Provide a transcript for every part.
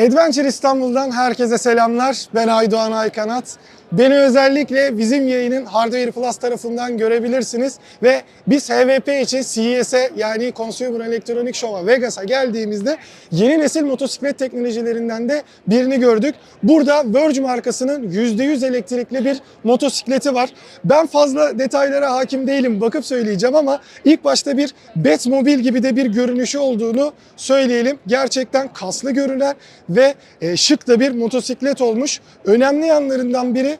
Adventure İstanbul'dan herkese selamlar. Ben Aydoğan Aykanat. Beni özellikle bizim yayının Hardware Plus tarafından görebilirsiniz. Ve biz HVP için CES'e yani Consumer Electronic Show'a Vegas'a geldiğimizde yeni nesil motosiklet teknolojilerinden de birini gördük. Burada Verge markasının %100 elektrikli bir motosikleti var. Ben fazla detaylara hakim değilim bakıp söyleyeceğim ama ilk başta bir Batmobile gibi de bir görünüşü olduğunu söyleyelim. Gerçekten kaslı görünen ve e, şık da bir motosiklet olmuş. Önemli yanlarından biri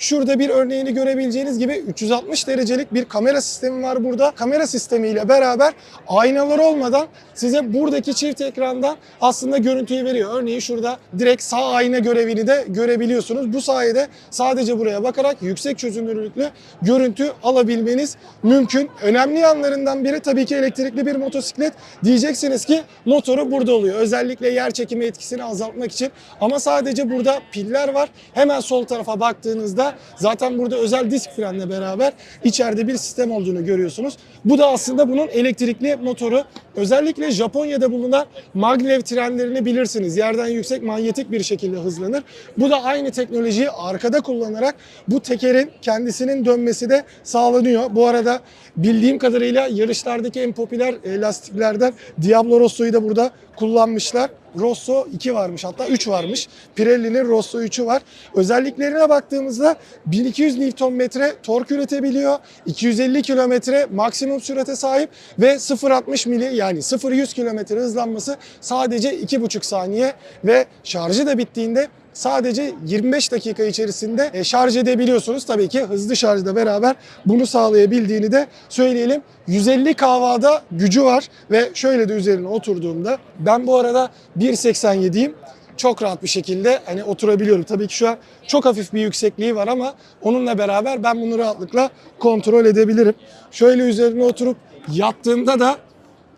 Şurada bir örneğini görebileceğiniz gibi 360 derecelik bir kamera sistemi var burada. Kamera sistemiyle beraber aynalar olmadan size buradaki çift ekrandan aslında görüntüyü veriyor. Örneğin şurada direkt sağ ayna görevini de görebiliyorsunuz. Bu sayede sadece buraya bakarak yüksek çözünürlüklü görüntü alabilmeniz mümkün. Önemli yanlarından biri tabii ki elektrikli bir motosiklet. Diyeceksiniz ki motoru burada oluyor. Özellikle yer çekimi etkisini azaltmak için. Ama sadece burada piller var. Hemen sol tarafa baktığınızda zaten burada özel disk frenle beraber içeride bir sistem olduğunu görüyorsunuz. Bu da aslında bunun elektrikli motoru. Özellikle Japonya'da bulunan maglev trenlerini bilirsiniz. Yerden yüksek manyetik bir şekilde hızlanır. Bu da aynı teknolojiyi arkada kullanarak bu tekerin kendisinin dönmesi de sağlanıyor. Bu arada bildiğim kadarıyla yarışlardaki en popüler e, lastiklerden Diablo Rosso'yu da burada kullanmışlar. Rosso 2 varmış hatta 3 varmış. Pirelli'nin Rosso 3'ü var. Özelliklerine baktığımızda 1200 Nm tork üretebiliyor. 250 km maksimum sürate sahip ve 0-60 mili yani 0-100 km hızlanması sadece 2,5 saniye ve şarjı da bittiğinde sadece 25 dakika içerisinde e, şarj edebiliyorsunuz. Tabii ki hızlı şarjla beraber bunu sağlayabildiğini de söyleyelim. 150 kW'da gücü var ve şöyle de üzerine oturduğumda ben bu arada 1.87'yim çok rahat bir şekilde hani oturabiliyorum. Tabii ki şu an çok hafif bir yüksekliği var ama onunla beraber ben bunu rahatlıkla kontrol edebilirim. Şöyle üzerine oturup yattığımda da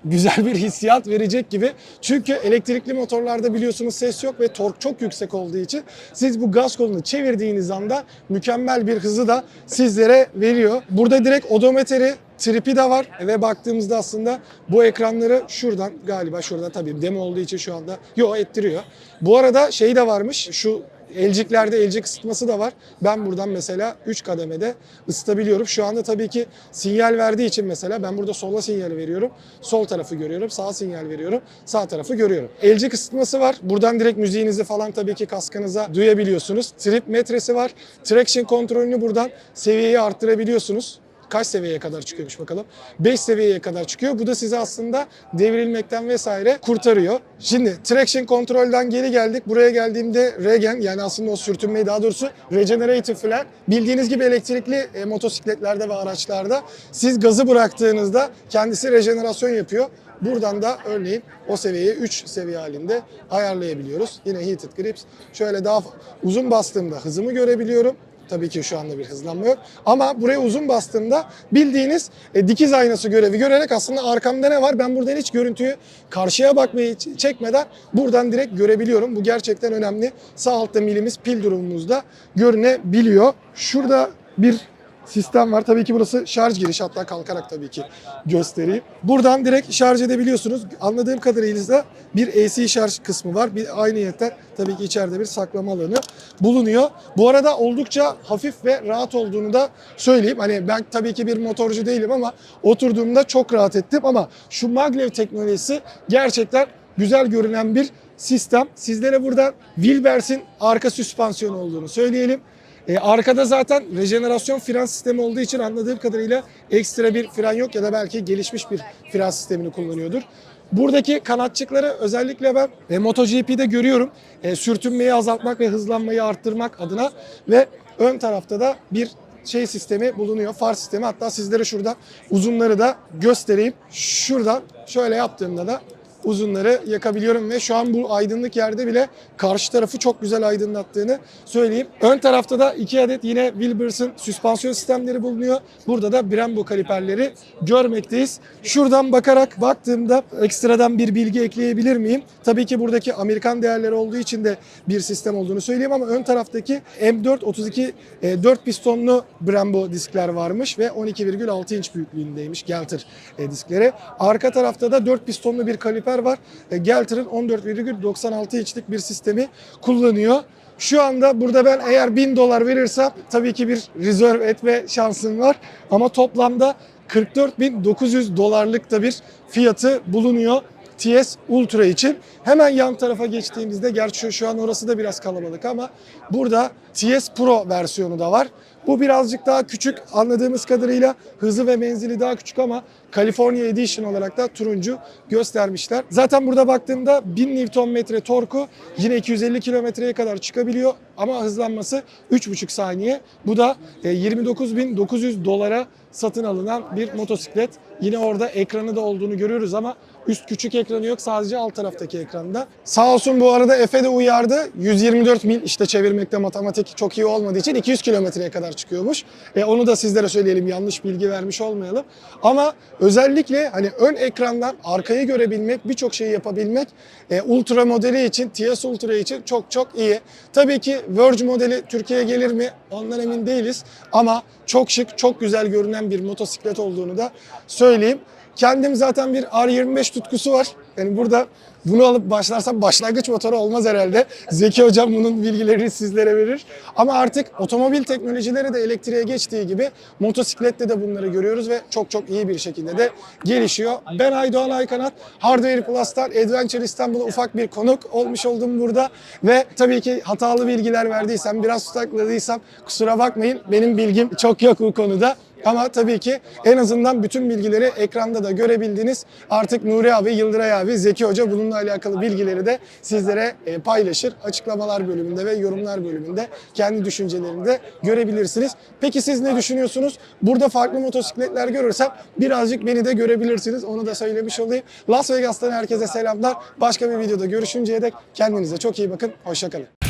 güzel bir hissiyat verecek gibi. Çünkü elektrikli motorlarda biliyorsunuz ses yok ve tork çok yüksek olduğu için siz bu gaz kolunu çevirdiğiniz anda mükemmel bir hızı da sizlere veriyor. Burada direkt odometri tripi de var ve baktığımızda aslında bu ekranları şuradan galiba şurada tabii demo olduğu için şu anda yo ettiriyor. Bu arada şey de varmış şu elciklerde elcik ısıtması da var. Ben buradan mesela 3 kademede ısıtabiliyorum. Şu anda tabii ki sinyal verdiği için mesela ben burada sola sinyal veriyorum. Sol tarafı görüyorum. Sağ sinyal veriyorum. Sağ tarafı görüyorum. Elcik ısıtması var. Buradan direkt müziğinizi falan tabii ki kaskınıza duyabiliyorsunuz. Trip metresi var. Traction kontrolünü buradan seviyeyi arttırabiliyorsunuz kaç seviyeye kadar çıkıyormuş bakalım. 5 seviyeye kadar çıkıyor. Bu da sizi aslında devrilmekten vesaire kurtarıyor. Şimdi traction kontrolden geri geldik. Buraya geldiğimde regen yani aslında o sürtünmeyi daha doğrusu regenerative fren bildiğiniz gibi elektrikli e, motosikletlerde ve araçlarda siz gazı bıraktığınızda kendisi rejenerasyon yapıyor. Buradan da örneğin o seviyeyi 3 seviye halinde ayarlayabiliyoruz. Yine heated grips. Şöyle daha uzun bastığımda hızımı görebiliyorum. Tabii ki şu anda bir hızlanma yok. Ama buraya uzun bastığımda bildiğiniz e, dikiz aynası görevi görerek aslında arkamda ne var? Ben buradan hiç görüntüyü karşıya bakmayı çekmeden buradan direkt görebiliyorum. Bu gerçekten önemli. Sağ altta milimiz pil durumumuzda görünebiliyor. Şurada bir sistem var. Tabii ki burası şarj girişi hatta kalkarak tabii ki göstereyim. Buradan direkt şarj edebiliyorsunuz. Anladığım kadarıyla da bir AC şarj kısmı var. Bir aynı yette tabii ki içeride bir saklama alanı bulunuyor. Bu arada oldukça hafif ve rahat olduğunu da söyleyeyim. Hani ben tabii ki bir motorcu değilim ama oturduğumda çok rahat ettim ama şu maglev teknolojisi gerçekten güzel görünen bir sistem. Sizlere buradan Wilbers'in arka süspansiyon olduğunu söyleyelim. E, arkada zaten rejenerasyon fren sistemi olduğu için anladığım kadarıyla ekstra bir fren yok ya da belki gelişmiş bir fren sistemini kullanıyordur. Buradaki kanatçıkları özellikle ben e, MotoGP'de görüyorum. E, sürtünmeyi azaltmak ve hızlanmayı arttırmak adına ve ön tarafta da bir şey sistemi bulunuyor. Far sistemi. Hatta sizlere şurada uzunları da göstereyim. Şuradan şöyle yaptığımda da uzunları yakabiliyorum ve şu an bu aydınlık yerde bile karşı tarafı çok güzel aydınlattığını söyleyeyim. Ön tarafta da iki adet yine Wilbers'ın süspansiyon sistemleri bulunuyor. Burada da Brembo kaliperleri görmekteyiz. Şuradan bakarak baktığımda ekstradan bir bilgi ekleyebilir miyim? Tabii ki buradaki Amerikan değerleri olduğu için de bir sistem olduğunu söyleyeyim ama ön taraftaki M4 32 e, 4 pistonlu Brembo diskler varmış ve 12,6 inç büyüklüğündeymiş Gelter e, diskleri. Arka tarafta da 4 pistonlu bir kaliper amper var. E, Gelter'ın 14,96 inçlik bir sistemi kullanıyor. Şu anda burada ben eğer 1000 dolar verirsem tabii ki bir rezerv etme şansım var. Ama toplamda 44.900 dolarlık da bir fiyatı bulunuyor. TS Ultra için. Hemen yan tarafa geçtiğimizde gerçi şu an orası da biraz kalabalık ama burada TS Pro versiyonu da var. Bu birazcık daha küçük anladığımız kadarıyla hızı ve menzili daha küçük ama California Edition olarak da turuncu göstermişler. Zaten burada baktığımda 1000 Nm torku yine 250 kilometreye kadar çıkabiliyor ama hızlanması 3,5 saniye. Bu da e, 29.900 dolara satın alınan bir motosiklet. Yine orada ekranı da olduğunu görüyoruz ama üst küçük ekranı yok sadece alt taraftaki ekranda. Sağ olsun bu arada Efe de uyardı. 124 mil işte çevirmekte matematik çok iyi olmadığı için 200 kilometreye kadar çıkıyormuş. E, onu da sizlere söyleyelim yanlış bilgi vermiş olmayalım. Ama özellikle hani ön ekrandan arkayı görebilmek, birçok şeyi yapabilmek e, Ultra modeli için, TS Ultra için çok çok iyi. Tabii ki Verge modeli Türkiye'ye gelir mi? Ondan emin değiliz. Ama çok şık, çok güzel görünen bir motosiklet olduğunu da söyleyeyim. Kendim zaten bir R25 tutkusu var. Yani burada bunu alıp başlarsam başlangıç motoru olmaz herhalde. Zeki hocam bunun bilgilerini sizlere verir. Ama artık otomobil teknolojileri de elektriğe geçtiği gibi motosiklette de bunları görüyoruz ve çok çok iyi bir şekilde de gelişiyor. Ben Aydoğan Aykanat, Hardware Plus'tan Adventure İstanbul'a ufak bir konuk olmuş oldum burada. Ve tabii ki hatalı bilgiler verdiysem, biraz tutakladıysam kusura bakmayın. Benim bilgim çok yok bu konuda. Ama tabii ki en azından bütün bilgileri ekranda da görebildiniz. Artık Nuri abi, Yıldıray abi, Zeki Hoca bununla alakalı bilgileri de sizlere e, paylaşır. Açıklamalar bölümünde ve yorumlar bölümünde kendi düşüncelerini de görebilirsiniz. Peki siz ne düşünüyorsunuz? Burada farklı motosikletler görürsem birazcık beni de görebilirsiniz. Onu da söylemiş olayım. Las Vegas'tan herkese selamlar. Başka bir videoda görüşünceye dek kendinize çok iyi bakın. Hoşçakalın.